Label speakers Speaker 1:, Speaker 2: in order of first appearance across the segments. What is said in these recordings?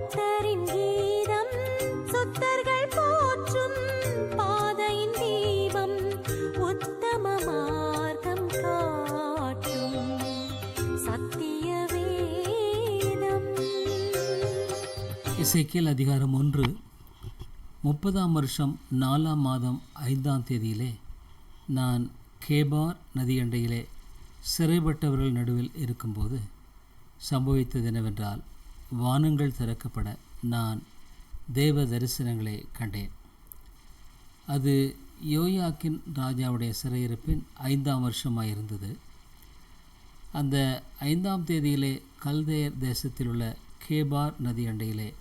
Speaker 1: புத்தரின் கீதம் சுத்தர்கள் போற்றும் பாதையின் தீபம் உத்தம மார்க்கம் காட்டும் சத்திய வேதம்.
Speaker 2: இசைக்கியல் அதிகாரம் ஒன்று முப்பதாம் வருஷம் நாலாம் மாதம் ஐந்தாம் தேதியிலே நான் கேபார் நதியண்டையிலே சிறைப்பட்டவர்கள் நடுவில் இருக்கும்போது சம்பவித்தது என்னவென்றால் வானங்கள் திறக்கப்பட நான் தேவ தரிசனங்களை கண்டேன். அது யோயாக்கின் ராஜாவுடைய சிறையிருப்பின் ஐந்தாம் வருஷமாக இருந்தது அந்த ஐந்தாம் தேதியிலே கல்தேயர் தேசத்தில் உள்ள கேபார் நதி அண்டையிலே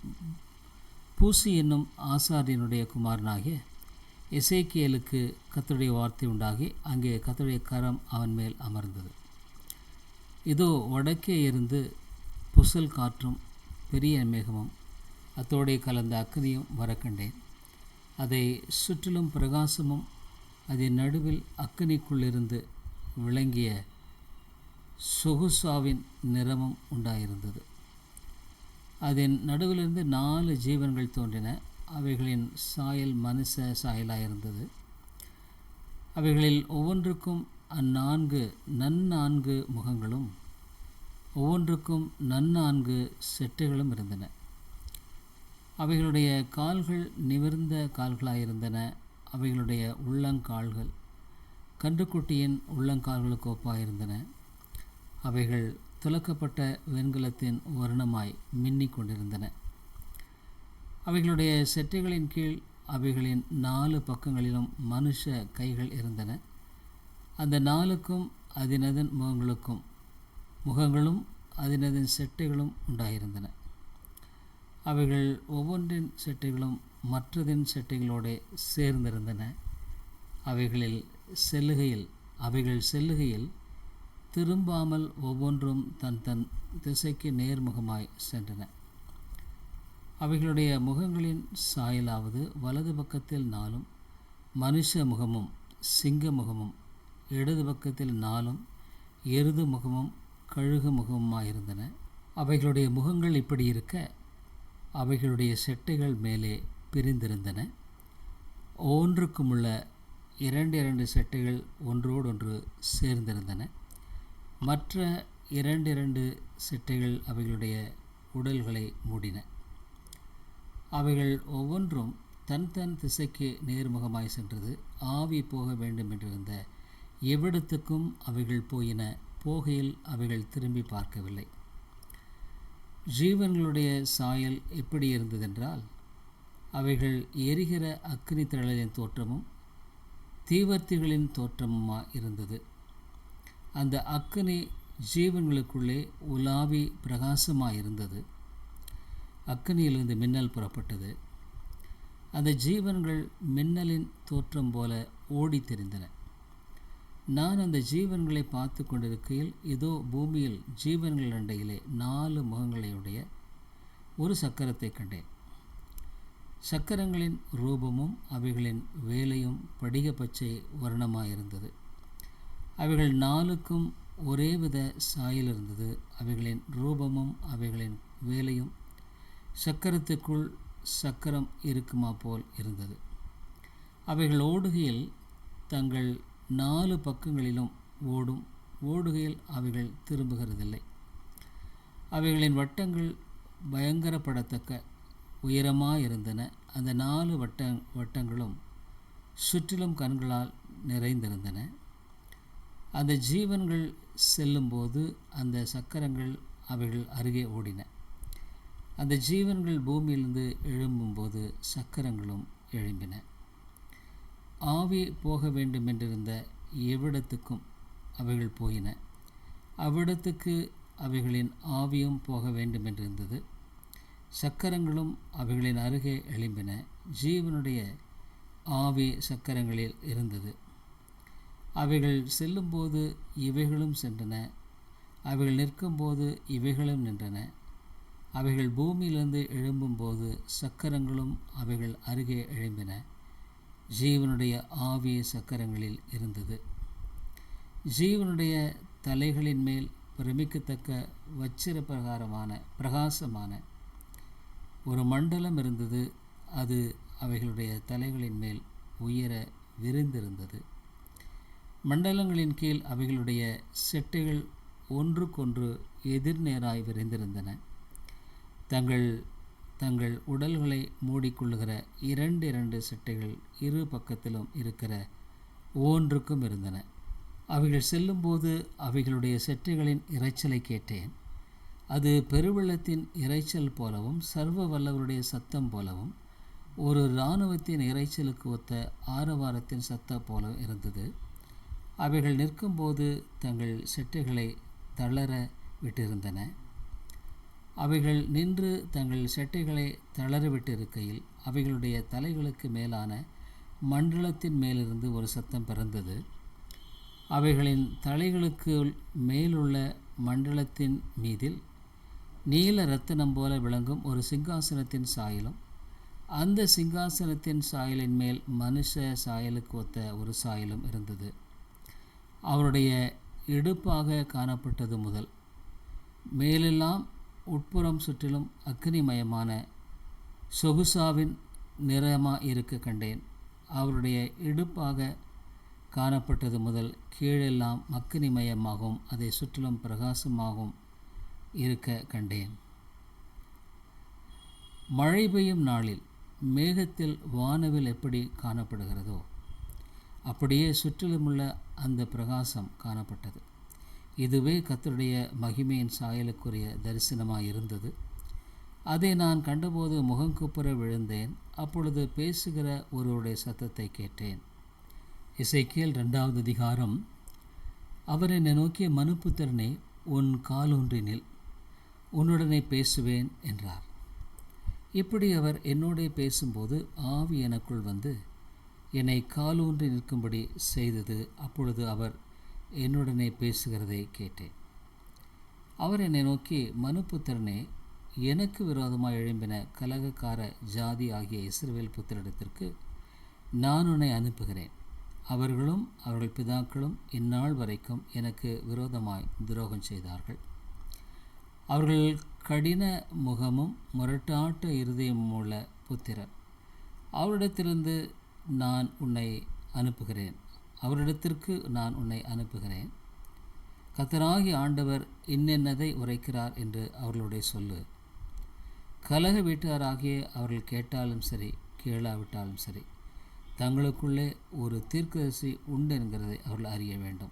Speaker 2: பூசி என்னும் ஆசாரியனுடைய குமாரனாகிய எசேக்கியலுக்கு கத்தருடைய வார்த்தை உண்டாகி அங்கே கத்தருடைய கரம் அவன் மேல் அமர்ந்தது. இதோ வடக்கே இருந்து புசல் காற்றும் பெரிய மேகமும் அத்தோடே கலந்த அக்னியும் வரக்கண்டேன். அதை சுற்றிலும் பிரகாசமும் அதன் நடுவில் அக்னிக்குள்ளிருந்து விளங்கிய சொகுசாவின் நிறமும் உண்டாயிருந்தது. அதன் நடுவிலிருந்து நாலு ஜீவன்கள் தோன்றின. அவைகளின் சாயல் மனுஷ சாயலாயிருந்தது. அவைகளில் ஒவ்வொன்றுக்கும் அந்நான்கு நன்னான்கு முகங்களும் ஒவ்வொன்றுக்கும் நன்னான்கு செட்டுகளும் இருந்தன. அவைகளுடைய கால்கள் நிமிர்ந்த கால்களாயிருந்தன. அவைகளுடைய உள்ளங்கால்கள் கன்றுக்குட்டியின் உள்ளங்கால்களுக்கு ஒப்பாயிருந்தன அவைகள் துலக்கப்பட்ட வெண்கலத்தின் வர்ணமாய் மின்னிக் கொண்டிருந்தன அவைகளுடைய செட்டைகளின் கீழ் அவைகளின் நாலு பக்கங்களிலும் மனுஷ கைகள் இருந்தன. அந்த நாலுக்கும் அதினதன் முகங்களுக்கும் முகங்களும் அதினதன் செட்டைகளும் உண்டாயிருந்தன. அவைகள் ஒவ்வொன்றின் செட்டைகளும் மற்றதின் செட்டைகளோடு சேர்ந்திருந்தன. அவைகளில் செல்லுகையில் அவைகள் செல்லுகையில் திரும்பாமல் ஒவ்வொன்றும் தன் தன் திசைக்கு நேர்முகமாய் சென்றன. அவைகளுடைய முகங்களின் சாயலாவது வலது பக்கத்தில் நாளும் மனுஷ முகமும் சிங்க முகமும் இடது பக்கத்தில் நாளும் எருது முகமும் கழுகு முகமாயிருந்தன அவைகளுடைய முகங்கள் இப்படி இருக்க அவைகளுடைய செட்டைகள் மேலே பிரிந்திருந்தன. ஒவ்வொன்றுக்குமுள்ள இரண்டு இரண்டு செட்டைகள் ஒன்றோடொன்று சேர்ந்திருந்தன. மற்ற இரண்டு இரண்டு செட்டைகள் அவைகளுடைய உடல்களை மூடின. அவைகள் ஒவ்வொன்றும் தன் தன் திசைக்கு நேர்முகமாய் சென்றது. ஆவி போக வேண்டும் என்றிருந்த எவ்விடத்துக்கும் அவைகள் போயின. போகையில் அவைகள் திரும்பி பார்க்கவில்லை. ஜீவன்களுடைய சாயல் எப்படி இருந்ததென்றால் அவைகள் எரிகிற அக்னி தழலின் தோற்றமும் தீவர்த்திகளின் தோற்றமுமா இருந்தது. அந்த அக்னி ஜீவன்களுக்குள்ளே உலாவி பிரகாசமாயிருந்தது அக்னியிலிருந்து மின்னல் புறப்பட்டது. அந்த ஜீவன்கள் மின்னலின் தோற்றம் போல ஓடி தெரிந்தன. நான் அந்த ஜீவன்களை பார்த்து கொண்டிருக்கையில் இதோ பூமியில் ஜீவன்கள் அண்டையிலே நாலு முகங்களையுடைய ஒரு சக்கரத்தை கண்டேன். சக்கரங்களின் ரூபமும் அவைகளின் வேலையும் படிக பச்சை வர்ணமாயிருந்தது. அவைகள் நாலுக்கும் ஒரே வித சாயல் இருந்தது அவைகளின் ரூபமும் அவைகளின் வேலையும் சக்கரத்துக்குள் சக்கரம் இருக்குமா போல் இருந்தது. அவைகள் ஓடுகையில் தங்கள் நாலு பக்கங்களிலும் ஓடும். ஓடுகையில் அவைகள் திரும்புகிறதில்லை. அவைகளின் வட்டங்கள் பயங்கரப்படத்தக்க உயரமாக இருந்தன அந்த நாலு வட்ட வட்டங்களும் சுற்றிலும் கண்களால் நிறைந்திருந்தன. அந்த ஜீவன்கள் செல்லும்போது அந்த சக்கரங்கள் அவைகள் அருகே ஓடின. அந்த ஜீவன்கள் பூமியிலிருந்து எழும்பும்போது சக்கரங்களும் எழும்பின. ஆவி போக வேண்டுமென்றிருந்த எவ்விடத்துக்கும் அவைகள் போயின. அவ்விடத்துக்கு அவைகளின் ஆவியும் போக வேண்டுமென்றிருந்தது. சக்கரங்களும் அவைகளின் அருகே எழும்பின. ஜீவனுடைய ஆவி சக்கரங்களில் இருந்தது. அவைகள் செல்லும்போது இவைகளும் சென்றன. அவைகள் நிற்கும்போது இவைகளும் நின்றன. அவைகள் பூமியிலிருந்து எழும்பும்போது சக்கரங்களும் அவைகள் அருகே எழும்பின. ஜீவனுடைய ஆவிய சக்கரங்களில் இருந்தது. ஜீவனுடைய தலைகளின் மேல் பிரமிக்கத்தக்க வச்சிர பிரகாரமான பிரகாசமான ஒரு மண்டலம் இருந்தது. அது அவைகளுடைய தலைகளின் மேல் உயர விரிந்திருந்தது. மண்டலங்களின் கீழ் அவைகளுடைய செட்டைகள் ஒன்றுக்கொன்று எதிர்நேராய் விரிந்திருந்தன. தங்கள் தங்கள் உடல்களை மூடிக்கொள்ளுகிற இரண்டு இரண்டு சிட்டைகள் இரு பக்கத்திலும் இருக்கிற ஒவ்வொன்றுக்கும் இருந்தன. அவைகள் செல்லும்போது அவைகளுடைய செட்டைகளின் இரைச்சலை கேட்டேன். அது பெருவெள்ளத்தின் இரைச்சல் போலவும் சர்வ வல்லவருடைய சத்தம் போலவும் ஒரு இராணுவத்தின் இரைச்சலுக்கு ஒத்த ஆரவாரத்தின் சத்தம் போல இருந்தது. அவைகள் நிற்கும்போது தங்கள் செட்டைகளை தளர விட்டிருந்தன. அவைகள் நின்று தங்கள் செட்டைகளை தளரவிட்டிருக்கையில் அவைகளுடைய தலைகளுக்கு மேலான மண்டலத்தின் மேலிருந்து ஒரு சத்தம் பிறந்தது. அவைகளின் தலைகளுக்கு மேலுள்ள மண்டலத்தின் மீதில் நீல ரத்தினம் போல விளங்கும் ஒரு சிங்காசனத்தின் சாயலும் அந்த சிங்காசனத்தின் சாயலின் மேல் மனுஷ சாயலுக்கு ஒத்த ஒரு சாயலும் இருந்தது. அவருடைய இடுப்பாக காணப்பட்டது முதல். மேலெல்லாம் உட்புறம் சுற்றிலும் அக்னிமயமான சொகுசாவின் நிறமாக இருக்க கண்டேன். அவருடைய இடுப்பாக காணப்பட்டது முதல் கீழெல்லாம் அக்னிமயமாகவும் அதை சுற்றிலும் பிரகாசமாகவும் இருக்க கண்டேன். மழை பெய்யும் நாளில் மேகத்தில் வானவில் எப்படி காணப்படுகிறதோ அப்படியே சுற்றிலுமுள்ள அந்த பிரகாசம் காணப்பட்டது. இதுவே கத்தருடைய மகிமையின் சாயலுக்குரிய தரிசனமாக இருந்தது. அதை நான் கண்டபோது முகங்குப்புற விழுந்தேன். அப்பொழுது பேசுகிற ஒருவருடைய சத்தத்தை கேட்டேன். இசைக்கியல் ரெண்டாவது அதிகாரம். அவர் என்னை நோக்கிய மனுப்புத்திறனே உன் காலொன்றினில் உன்னுடனே பேசுவேன் என்றார். இப்படி அவர் என்னோடே பேசும்போது ஆவி எனக்குள் வந்து என்னை காலூன்றி நிற்கும்படி செய்தது. அப்பொழுது அவர் என்னுடனே பேசுகிறதை கேட்டேன். அவர் என்னை நோக்கி மனுப்புத்திறனே எனக்கு விரோதமாக எழும்பின கலகக்கார ஜாதி ஆகிய இஸ்ரவேல் புத்திரிடத்திற்கு நான் உன்னை அனுப்புகிறேன். அவர்களும் அவர்கள் பிதாக்களும் இந்நாள் வரைக்கும் எனக்கு விரோதமாய் துரோகம் செய்தார்கள். அவர்கள் கடின முகமும் முரட்டாட்ட இருதயமும் உள்ள புத்திரர். அவரிடத்திலிருந்து நான் உன்னை அனுப்புகிறேன். அவரிடத்திற்கு நான் உன்னை அனுப்புகிறேன். கத்தராகி ஆண்டவர் இன்னென்னதை உரைக்கிறார் என்று அவர்களுடைய சொல்லு. கலக வீட்டாராகிய அவர்கள் கேட்டாலும் சரி கேளாவிட்டாலும் சரி தங்களுக்குள்ளே ஒரு தீர்க்கதரிசி உண்டு என்கிறதை அவர்கள் அறிய வேண்டும்.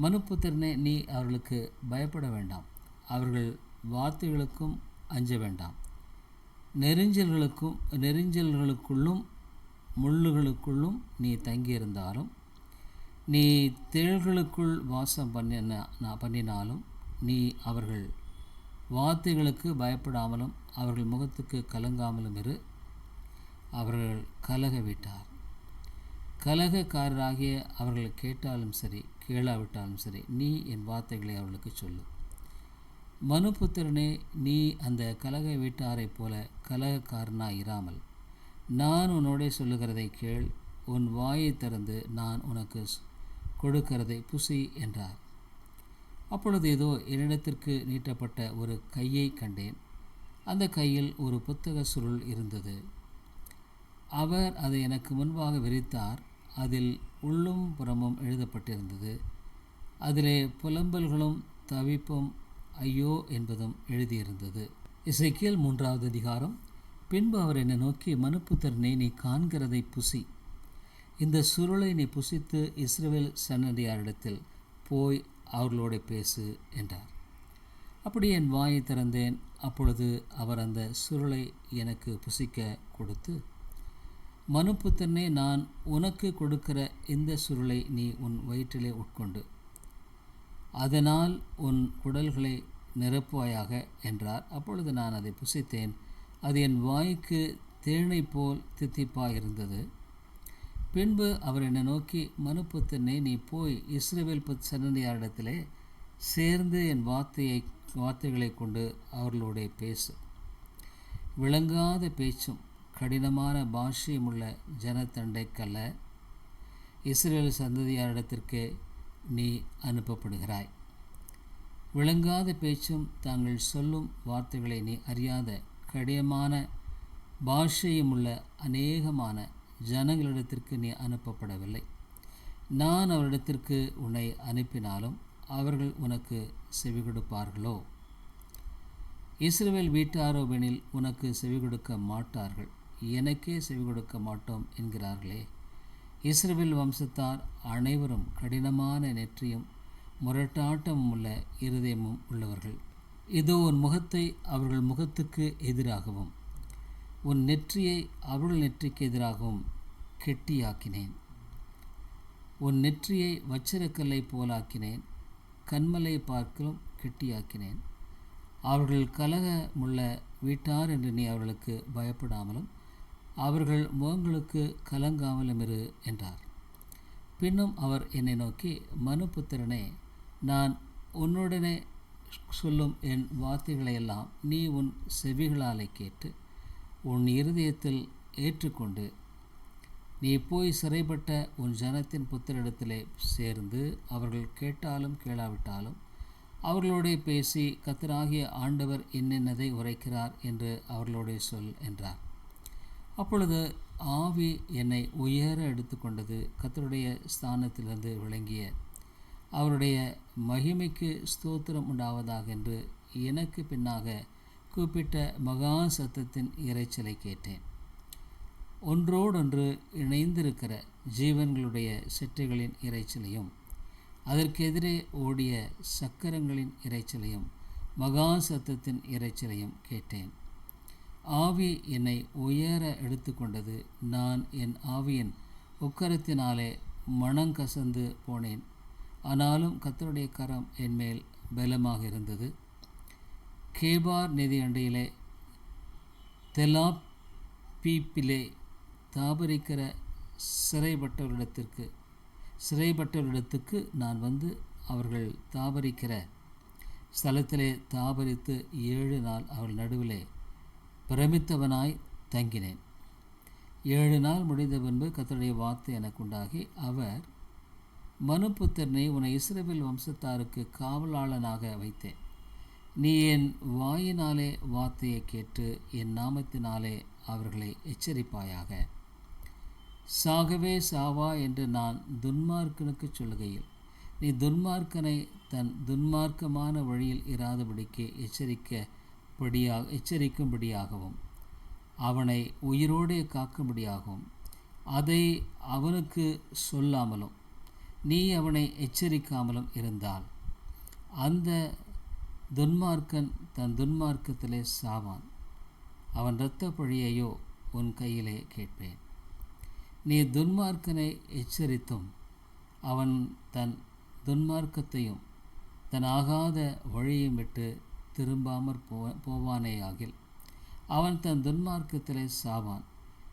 Speaker 2: மனுப்புத்திரனே நீ அவர்களுக்கு பயப்பட வேண்டாம். அவர்கள் வார்த்தைகளுக்கும் அஞ்ச வேண்டாம். நெருஞ்சல்களுக்கும் நெருஞ்சல்களுக்குள்ளும் முள்ளுகளுக்குள்ளும் நீ தங்கியிருந்தாலும் நீ தேள்களுக்குள் வாசம் பண்ணின பண்ணினாலும் நீ அவர்கள் வார்த்தைகளுக்கு பயப்படாமலும் அவர்கள் முகத்துக்கு கலங்காமலும் இரு. அவர்கள் கலக விட்டார் கலகக்காரராகிய அவர்கள் கேட்டாலும் சரி கேளாவிட்டாலும் சரி நீ என் வார்த்தைகளை அவர்களுக்கு சொல்லு. மனுபுத்திரனே நீ அந்த கலக வீட்டாரைப் போல கலகக்காரனாக இராமல் நான் உன்னோடே சொல்லுகிறதை கேள். உன் வாயை திறந்து நான் உனக்கு கொடுக்கிறதை புசி என்றார். அப்பொழுது ஏதோ என்னிடத்திற்கு நீட்டப்பட்ட ஒரு கையை கண்டேன். அந்த கையில் ஒரு புத்தக சுருள் இருந்தது. அவர் அதை எனக்கு முன்பாக விரித்தார். அதில் உள்ளும் புறமும் எழுதப்பட்டிருந்தது. அதிலே புலம்பல்களும் தவிப்பும் ஐயோ என்பதும் எழுதியிருந்தது. இசைக்கியல் மூன்றாவது அதிகாரம் பின்பு அவர் என்னை நோக்கி மனுப்புத்தரனை நீ காண்கிறதை புசி. இந்த சுருளை நீ புசித்து இஸ்ரேல் சன்னதியாரிடத்தில் போய் அவர்களோட பேசு என்றார். அப்படி என் வாயை திறந்தேன். அப்பொழுது அவர் அந்த சுருளை எனக்கு புசிக்க கொடுத்து மனுப்புத்தனே நான் உனக்கு கொடுக்கிற இந்த சுருளை நீ உன் வயிற்றிலே உட்கொண்டு அதனால் உன் குடல்களை நிரப்புவாயாக என்றார். அப்பொழுது நான் அதை புசித்தேன். அது என் வாய்க்கு தேனை போல் தித்திப்பாக இருந்தது பின்பு அவர் என்னை நோக்கி மனுப்புத்தனே நீ போய் இஸ்ரேவேல் புத் சன்னதியாரிடத்திலே சேர்ந்து என் வார்த்தையை வார்த்தைகளை கொண்டு அவர்களோட பேசு. விளங்காத பேச்சும் கடினமான பாஷ்யமுள்ள ஜனத்தண்டைக்கல்ல. இஸ்ரேல் சந்ததியாரிடத்திற்கு நீ அனுப்பப்படுகிறாய். விளங்காத பேச்சும் தாங்கள் சொல்லும் வார்த்தைகளை நீ அறியாத கடினமான பாஷையும் உள்ள அநேகமான ஜனங்களிடத்திற்கு நீ அனுப்பப்படவில்லை. நான் அவரிடத்திற்கு உன்னை அனுப்பினாலும் அவர்கள் உனக்கு செவி கொடுப்பார்களோ? இஸ்ரேல் வீட்டாரோவெனில் உனக்கு செவி கொடுக்க மாட்டார்கள். எனக்கே செவி கொடுக்க மாட்டோம் என்கிறார்களே. இஸ்ரேல் வம்சத்தார் அனைவரும் கடினமான நெற்றியும் முரட்டாட்டமும் உள்ள இருதயமும் உள்ளவர்கள். இதோ உன் முகத்தை அவர்கள் முகத்துக்கு எதிராகவும் உன் நெற்றியை அவர்கள் நெற்றிக்கு எதிராகவும் கெட்டியாக்கினேன். உன் நெற்றியை வச்சிரக்கல்லை போலாக்கினேன் கண்மலை பார்க்கலும் கெட்டியாக்கினேன். அவர்கள் கலகமுள்ள வீட்டார் என்று நீ அவர்களுக்கு பயப்படாமலும் அவர்கள் முகங்களுக்கு கலங்காமலும் இரு என்றார். பின்னும் அவர் என்னை நோக்கி மனுபுத்திரனே நான் உன்னுடனே சொல்லும் என் வார்த்தைகளையெல்லாம் நீ உன் செவிகளாலே கேட்டு உன் இருதயத்தில் ஏற்றுக்கொண்டு நீ போய் சிறைப்பட்ட உன் ஜனத்தின் புத்தரிடத்திலே சேர்ந்து அவர்கள் கேட்டாலும் கேளாவிட்டாலும் அவர்களோடே பேசி கத்தராகிய ஆண்டவர் என்னென்னதை உரைக்கிறார் என்று அவர்களோடே சொல் என்றார். அப்பொழுது ஆவி என்னை உயர எடுத்துக்கொண்டது கத்தருடைய ஸ்தானத்திலிருந்து விளங்கிய அவருடைய மகிமைக்கு ஸ்தோத்திரம் உண்டாவதாக என்று எனக்கு பின்னாக கூப்பிட்ட மகா சத்தத்தின் இரைச்சலை கேட்டேன். ஒன்றோடொன்று இணைந்திருக்கிற ஜீவன்களுடைய சிற்றைகளின் இரைச்சலையும் அதற்கெதிரே ஓடிய சக்கரங்களின் இரைச்சலையும் மகா சத்தத்தின் இரைச்சலையும் கேட்டேன். ஆவி என்னை உயர எடுத்துக்கொண்டது நான் என் ஆவியின் உக்கரத்தினாலே மனங்கசந்து போனேன். ஆனாலும் கத்தருடைய கரம் என்மேல் பலமாக இருந்தது. கேபார் நிதி அண்டையிலே தெலாப்பீப்பிலே தாபரிக்கிற சிறைப்பட்டவரிடத்திற்கு சிறைப்பட்டவரிடத்துக்கு நான் வந்து அவர்கள் தாபரிக்கிற ஸ்தலத்திலே தாபரித்து ஏழு நாள் அவள் நடுவிலே பிரமித்தவனாய் தங்கினேன். ஏழு நாள் முடிந்த பின்பு கத்தருடைய வார்த்தை எனக்கு உண்டாகி அவர் மனுப்புத்திரனை உன்னை இஸ்ரேவில் வம்சத்தாருக்கு காவலாளனாக வைத்தேன். நீ என் வாயினாலே வார்த்தையை கேட்டு என் நாமத்தினாலே அவர்களை எச்சரிப்பாயாக. சாகவே சாவா என்று நான் துன்மார்க்கனுக்கு சொல்லுகையில் நீ துன்மார்க்கனை தன் துன்மார்க்கமான வழியில் இராதபடிக்கு எச்சரிக்கபடியாக எச்சரிக்கும்படியாகவும் அவனை உயிரோடே காக்கும்படியாகவும் அதை அவனுக்கு சொல்லாமலும் நீ அவனை எச்சரிக்காமலும் இருந்தால். அந்த துன்மார்க்கன் தன் துன்மார்க்கத்திலே சாவான். அவன் இரத்த பழியையோ உன் கையிலே கேட்பேன். நீ துன்மார்க்கனை எச்சரித்தும் அவன் தன் துன்மார்க்கத்தையும் தன் ஆகாத வழியையும் விட்டு திரும்பாமற் போ போவானேயாகில் அவன் தன் துன்மார்க்கத்திலே சாவான்.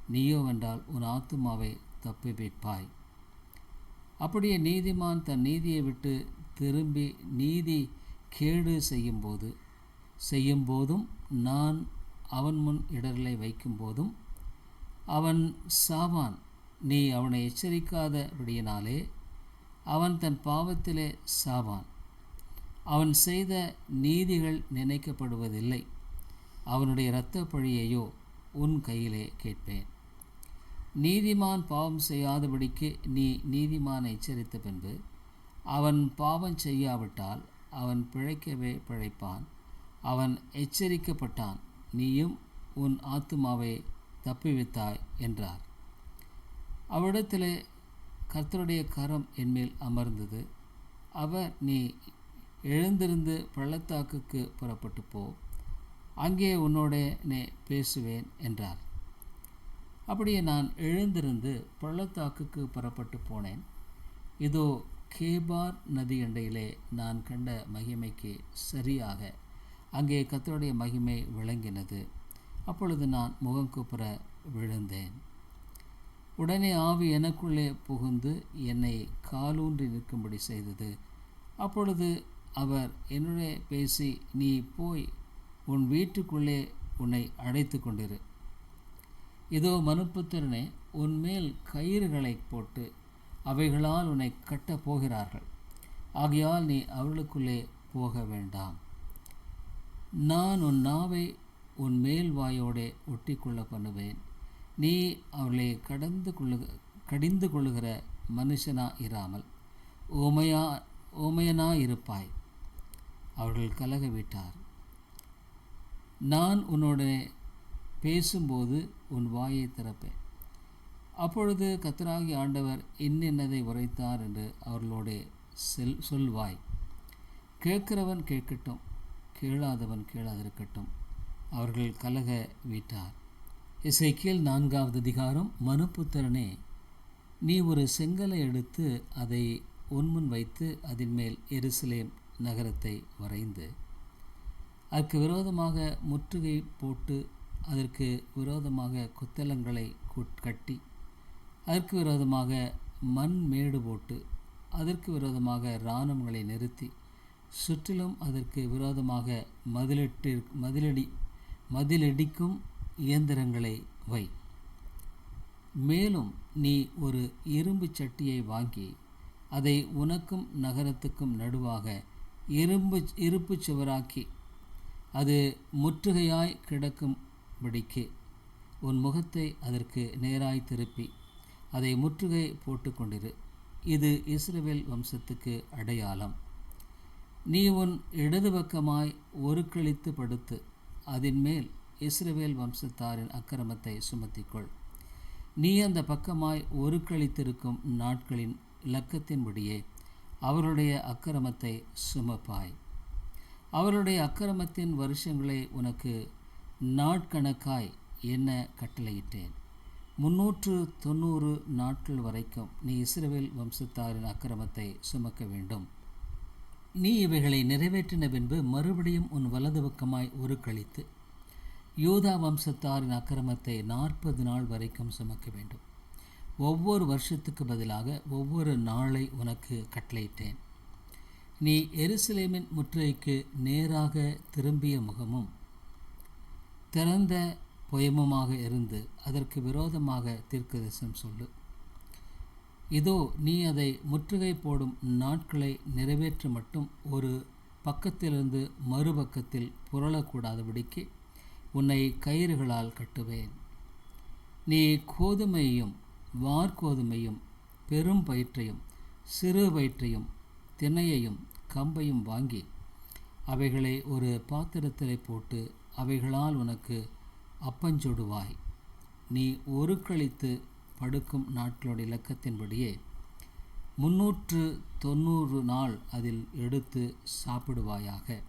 Speaker 2: நீயோ வென்றால் உன் ஆத்துமாவை தப்பிவிப்பாய். அப்படியே நீதிமான் தன் நீதியை விட்டு திரும்பி நீதி கேடு செய்யும்போது செய்யும்போதும் நான் அவன் முன் இடர்களை வைக்கும்போதும் அவன் சாவான் நீ அவனை எச்சரிக்காதபடியினாலே அவன் தன் பாவத்திலே சாவான். அவன் செய்த நீதிகள் நினைக்கப்படுவதில்லை. அவனுடைய இரத்த பழியையோ உன் கையிலே கேட்பேன். நீதிமான் பாவம் செய்யாதபடிக்கு நீ நீதிமானை எச்சரித்த பின்பு அவன் பாவம் செய்யாவிட்டால் அவன் பிழைக்கவே பிழைப்பான். அவன் எச்சரிக்கப்பட்டான் நீயும் உன் ஆத்துமாவை தப்பிவித்தாய் என்றார். அவரிடத்தில் கர்த்தருடைய கரம் என்மேல் அமர்ந்தது. அவர் நீ எழுந்திருந்து பள்ளத்தாக்குக்கு புறப்பட்டு போ அங்கே உன்னோடனே பேசுவேன் என்றார். அப்படியே நான் எழுந்திருந்து பள்ளத்தாக்குக்கு புறப்பட்டு போனேன். இதோ கேபார் நதி அண்டையிலே நான் கண்ட மகிமைக்கு சரியாக அங்கே கத்தருடைய மகிமை விளங்கினது. அப்பொழுது நான் முகங்குப்புற விழுந்தேன். உடனே ஆவி எனக்குள்ளே புகுந்து என்னை காலூன்றி நிற்கும்படி செய்தது. அப்பொழுது அவர் என்னுடைய பேசி நீ போய் உன் வீட்டுக்குள்ளே உன்னை அடைத்து கொண்டிரு இதோ மனுப்புத்திறனே உன்மேல் கயிறுகளை போட்டு அவைகளால் உன்னை கட்டப் போகிறார்கள். ஆகையால் நீ அவளுக்குள்ளே போக வேண்டாம். நான் உன் நாவை உன் மேல் வாயோடே ஒட்டிக்கொள்ள பண்ணுவேன். நீ அவர்களை கடந்து கொள்ளு கடிந்து கொள்ளுகிற மனுஷனா இராமல் ஓமையா ஓமையனா இருப்பாய். அவர்கள் கலக விட்டார் நான் உன்னோட பேசும்போது உன் வாயை திறப்பேன். அப்பொழுது கத்தராகி ஆண்டவர் என்னென்னதை உரைத்தார் என்று அவர்களோட செல் சொல்வாய். கேட்கிறவன் கேட்கட்டும் கேளாதவன் கேளாதிருக்கட்டும் அவர்கள் கலக வீட்டார். இசைக்கியல் நான்காவது அதிகாரம் மனுப்புத்திரனே நீ ஒரு செங்கலை எடுத்து அதை உன்முன் வைத்து அதன் மேல் எருசலேம் நகரத்தை வரைந்து அதற்கு விரோதமாக முற்றுகை போட்டு அதற்கு விரோதமாக குத்தலங்களை குட்- கட்டி அதற்கு விரோதமாக மண் மேடு போட்டு அதற்கு விரோதமாக இராணுவங்களை நிறுத்தி சுற்றிலும் அதற்கு விரோதமாக மதிலிட்டு மதிலடி மதிலடிக்கும் இயந்திரங்களை வை. மேலும் நீ ஒரு இரும்பு சட்டியை வாங்கி அதை உனக்கும் நகரத்துக்கும் நடுவாக இரும்பு இருப்பு சுவராக்கி அது முற்றுகையாய் கிடக்கும் படிக்கு. உன் முகத்தை அதற்கு நேராய் திருப்பி அதை முற்றுகை போட்டுக்கொண்டிரு இது இஸ்ரவேல் வம்சத்துக்கு அடையாளம். நீ உன் இடது பக்கமாய் ஒரு கழித்து படுத்து அதன் மேல் இஸ்ரவேல் வம்சத்தாரின் அக்கிரமத்தை சுமத்திக்கொள். நீ அந்த பக்கமாய் ஒரு கழித்திருக்கும் நாட்களின் இலக்கத்தின்படியே அவருடைய அக்கிரமத்தை சுமப்பாய். அவருடைய அக்கிரமத்தின் வருஷங்களை உனக்கு நாட்கணக்காய் என்ன கட்டளையிட்டேன். முன்னூற்று தொண்ணூறு நாட்கள் வரைக்கும் நீ இஸ்ரவேல் வம்சத்தாரின் அக்கிரமத்தை சுமக்க வேண்டும். நீ இவைகளை நிறைவேற்றின பின்பு மறுபடியும் உன் வலது பக்கமாய் உருக்களித்து யூதா வம்சத்தாரின் அக்கிரமத்தை நாற்பது நாள் வரைக்கும் சுமக்க வேண்டும். ஒவ்வொரு வருஷத்துக்கு பதிலாக ஒவ்வொரு நாளை உனக்கு கட்டளையிட்டேன். நீ எருசலேமின் முற்றுகைக்கு நேராக திரும்பிய முகமும் திறந்த புயமுமாக இருந்து அதற்கு விரோதமாக தீர்க்கதரிசனம் சொல்லு. இதோ நீ அதை முற்றுகை போடும் நாட்களை நிறைவேற்ற மட்டும் ஒரு பக்கத்திலிருந்து மறுபக்கத்தில் புரளக்கூடாதபடிக்கு உன்னை கயிறுகளால் கட்டுவேன். நீ கோதுமையையும் வார்கோதுமையும் பெரும் பயிற்றையும் சிறு பயிற்றையும் திணையையும் கம்பையும் வாங்கி அவைகளை ஒரு பாத்திரத்தில் போட்டு அவைகளால் உனக்கு அப்பஞ்சுடுவாய் நீ ஒரு கழித்து படுக்கும் நாட்களோட இலக்கத்தின்படியே முன்னூற்று தொண்ணூறு நாள் அதில் எடுத்து சாப்பிடுவாயாக.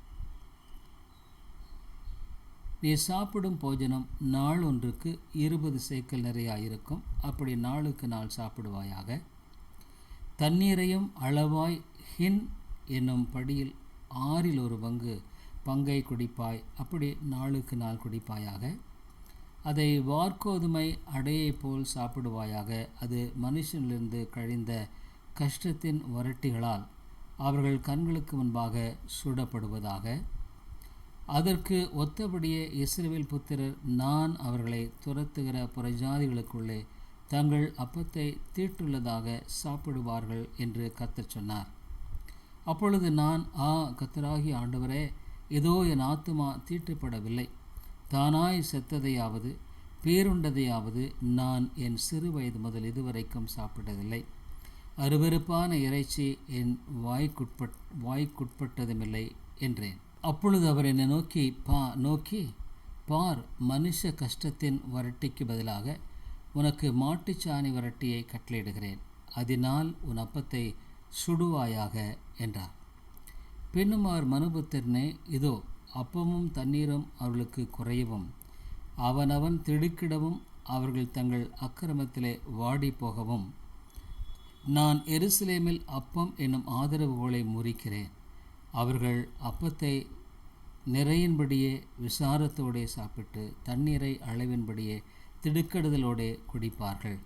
Speaker 2: நீ சாப்பிடும் போஜனம் நாள் ஒன்றுக்கு இருபது சேக்கல் நிறையாயிருக்கும். அப்படி நாளுக்கு நாள் சாப்பிடுவாயாக. தண்ணீரையும் அளவாய் ஹின் என்னும் படியில் ஆறில் ஒரு பங்கு பங்கை குடிப்பாய். அப்படி நாளுக்கு நாள் குடிப்பாயாக. அதை வார்கோதுமை அடையைப் போல் சாப்பிடுவாயாக. அது மனுஷனிலிருந்து கழிந்த கஷ்டத்தின் வரட்டிகளால் அவர்கள் கண்களுக்கு முன்பாக சுடப்படுவதாக. அதற்கு ஒத்தபடியே இஸ்ரேல் புத்திரர் நான் அவர்களை துரத்துகிற புறஜாதிகளுக்குள்ளே தங்கள் அப்பத்தை தீட்டுள்ளதாக சாப்பிடுவார்கள் என்று கத்தச் சொன்னார். அப்பொழுது நான் ஆ கத்தராகி ஆண்டவரே ஏதோ என் ஆத்துமா தீட்டுப்படவில்லை. தானாய் செத்ததையாவது பேருண்டதையாவது நான் என் சிறு வயது முதல் இதுவரைக்கும் சாப்பிட்டதில்லை. அருவருப்பான இறைச்சி என் வாய்க்குட்பட் வாய்க்குட்பட்டதுமில்லை என்றேன். அப்பொழுது அவர் என்னை நோக்கி பா நோக்கி பார் மனுஷ கஷ்டத்தின் வரட்டிக்கு பதிலாக உனக்கு மாட்டுச்சாணி வரட்டியை கட்டளையிடுகிறேன். அதனால் உன் அப்பத்தை சுடுவாயாக என்றார். பின்னுமார் அவர் மனுபுத்திரனே இதோ அப்பமும் தண்ணீரும் அவர்களுக்கு குறையவும். அவனவன் திடுக்கிடவும் அவர்கள் தங்கள் அக்கிரமத்திலே வாடி போகவும் நான் எருசலேமில் அப்பம் என்னும் ஆதரவுகோளை முறிக்கிறேன். அவர்கள் அப்பத்தை நிறையின்படியே விசாரத்தோடே சாப்பிட்டு தண்ணீரை அளவின்படியே திடுக்கடுதலோடே குடிப்பார்கள்.